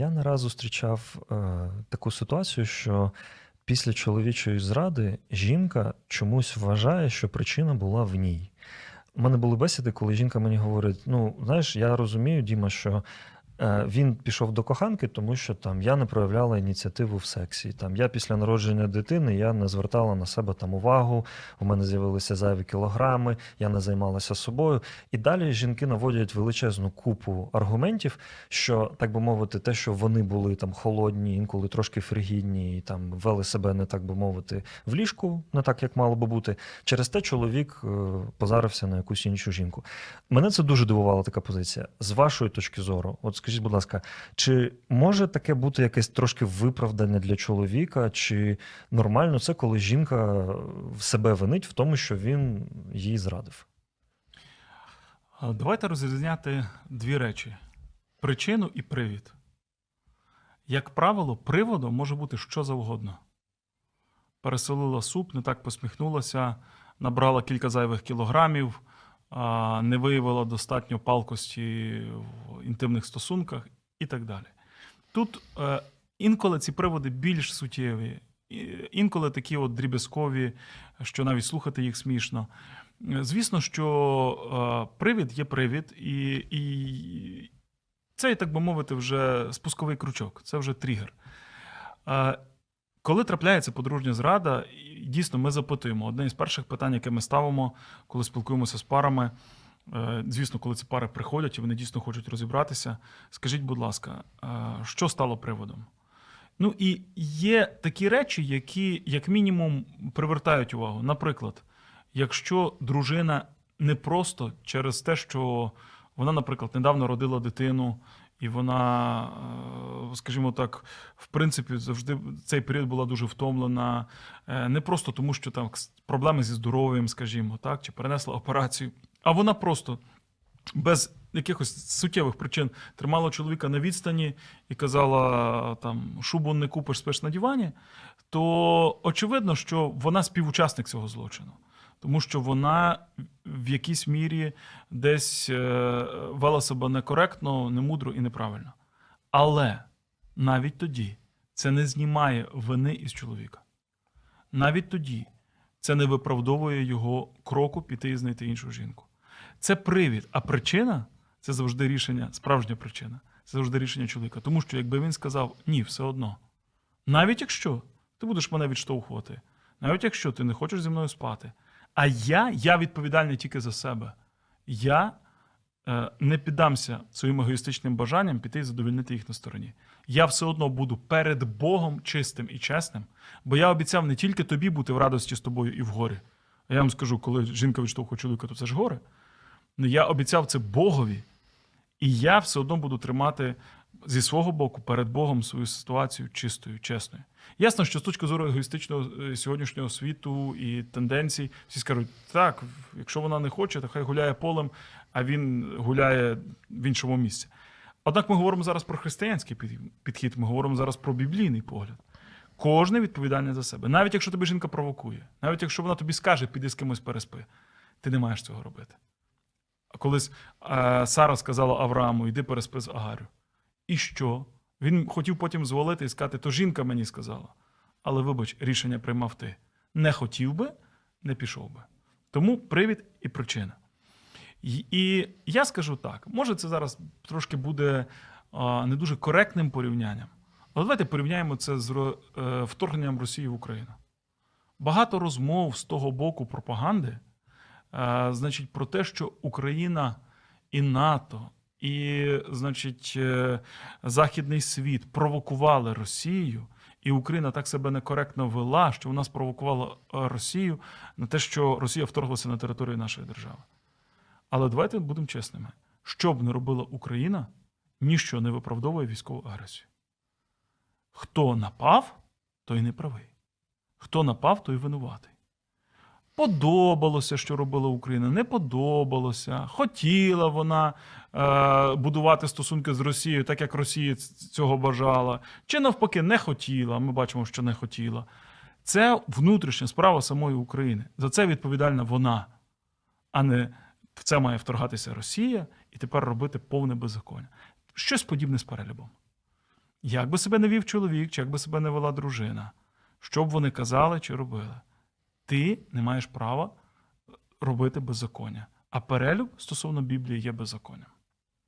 Я не раз зустрічав е, таку ситуацію, що після чоловічої зради жінка чомусь вважає, що причина була в ній. У мене були бесіди, коли жінка мені говорить: ну, знаєш, я розумію, Діма, що він пішов до коханки, тому що там я не проявляла ініціативу в сексі. Там я після народження дитини я не звертала на себе там увагу, у мене з'явилися зайві кілограми, я не займалася собою. І далі жінки наводять величезну купу аргументів, що так би мовити, те, що вони були там холодні, інколи трошки фригідні, і там вели себе не так би мовити в ліжку, не так як мало би бути. Через те чоловік е, позарився на якусь іншу жінку. Мене це дуже дивувала така позиція. З вашої точки зору, от скажіть, будь ласка, чи може таке бути якесь трошки виправдання для чоловіка, чи нормально це, коли жінка в себе винить в тому, що він її зрадив? Давайте розрізняти дві речі: причину і привід. Як правило, приводом може бути що завгодно. Переселила суп, не так посміхнулася, набрала кілька зайвих кілограмів, не виявила достатньо палкості в інтимних стосунках і так далі. Тут е, інколи ці приводи більш суттєві, інколи такі от дріб'язкові, що навіть слухати їх смішно. Е, Звісно, що е, привід є привід, і, і це, так би мовити, вже спусковий крючок, це вже тригер. Коли трапляється подружня зрада, дійсно ми запитуємо. Одне із перших питань, яке ми ставимо, коли спілкуємося з парами. е, Звісно, коли ці пари приходять і вони дійсно хочуть розібратися. Скажіть, будь ласка, е, що стало приводом? Ну і є такі речі, які, як мінімум, привертають увагу. Наприклад, якщо дружина не просто через те, що вона, наприклад, недавно родила дитину, і вона, е, скажімо так, в принципі, завжди цей період була дуже втомлена, е, не просто тому, що там проблеми зі здоров'ям, скажімо, так, чи перенесла операцію, а вона просто без якихось суттєвих причин тримала чоловіка на відстані і казала там шубу не купиш, спиш на дивані, то очевидно, що вона співучасник цього злочину. Тому що вона в якійсь мірі десь е, вела себе некоректно, немудро і неправильно. Але навіть тоді це не знімає вини із чоловіка. Навіть тоді це не виправдовує його кроку піти і знайти іншу жінку. Це привід, а причина це завжди рішення, справжня причина. Це завжди рішення чоловіка. Тому що якби він сказав ні, все одно. Навіть якщо ти будеш мене відштовхувати, навіть якщо ти не хочеш зі мною спати, а я, я відповідальний тільки за себе. Я е, не піддамся своїм егоїстичним бажанням піти і задовольнити їх на стороні. Я все одно буду перед Богом чистим і чесним, бо я обіцяв не тільки тобі бути в радості з тобою і в горі. А я вам скажу, коли жінка відштовхує чоловіка, то це ж горе. Ну, я обіцяв це Богові, і я все одно буду тримати зі свого боку перед Богом свою ситуацію чистою, чесною. Ясно, що з точки зору егоїстичного е, сьогоднішнього світу і тенденцій, всі скажуть, так, якщо вона не хоче, то хай гуляє полем, а він гуляє в іншому місці. Однак ми говоримо зараз про християнський підхід, ми говоримо зараз про біблійний погляд. Кожне відповідальне за себе. Навіть якщо тебе жінка провокує, навіть якщо вона тобі скаже, піди з кимось переспи, ти не маєш цього робити. А колись е, Сара сказала Аврааму, йди переспи з Агарю. І що? Він хотів потім звалити і сказати, то жінка мені сказала. Але вибач, рішення приймав ти. Не хотів би, не пішов би. Тому привід і причина. І, я скажу так: може, це зараз трошки буде не дуже коректним порівнянням. Але давайте порівняємо це з е, вторгненням Росії в Україну. Багато розмов з того боку пропаганди, е, значить, про те, що Україна і НАТО, і, значить, е, Західний світ провокували Росію, і Україна так себе некоректно вела, що вона спровокувала е, Росію на те, що Росія вторглася на територію нашої держави. Але давайте будемо чесними: що б не робила Україна, ніщо не виправдовує військову агресію. Хто напав, той не правий. Хто напав, той винуватий. Подобалося, що робила Україна, не подобалося. Хотіла вона е, будувати стосунки з Росією, так як Росія цього бажала. Чи навпаки не хотіла. Ми бачимо, що не хотіла. Це внутрішня справа самої України. За це відповідальна вона, а не в це має вторгатися Росія і тепер робити повне беззаконня. Щось подібне з перелюбом. Як би себе не вів чоловік, чи як би себе не вела дружина, що б вони казали чи робили, ти не маєш права робити беззаконня. А перелюб стосовно Біблії є беззаконням.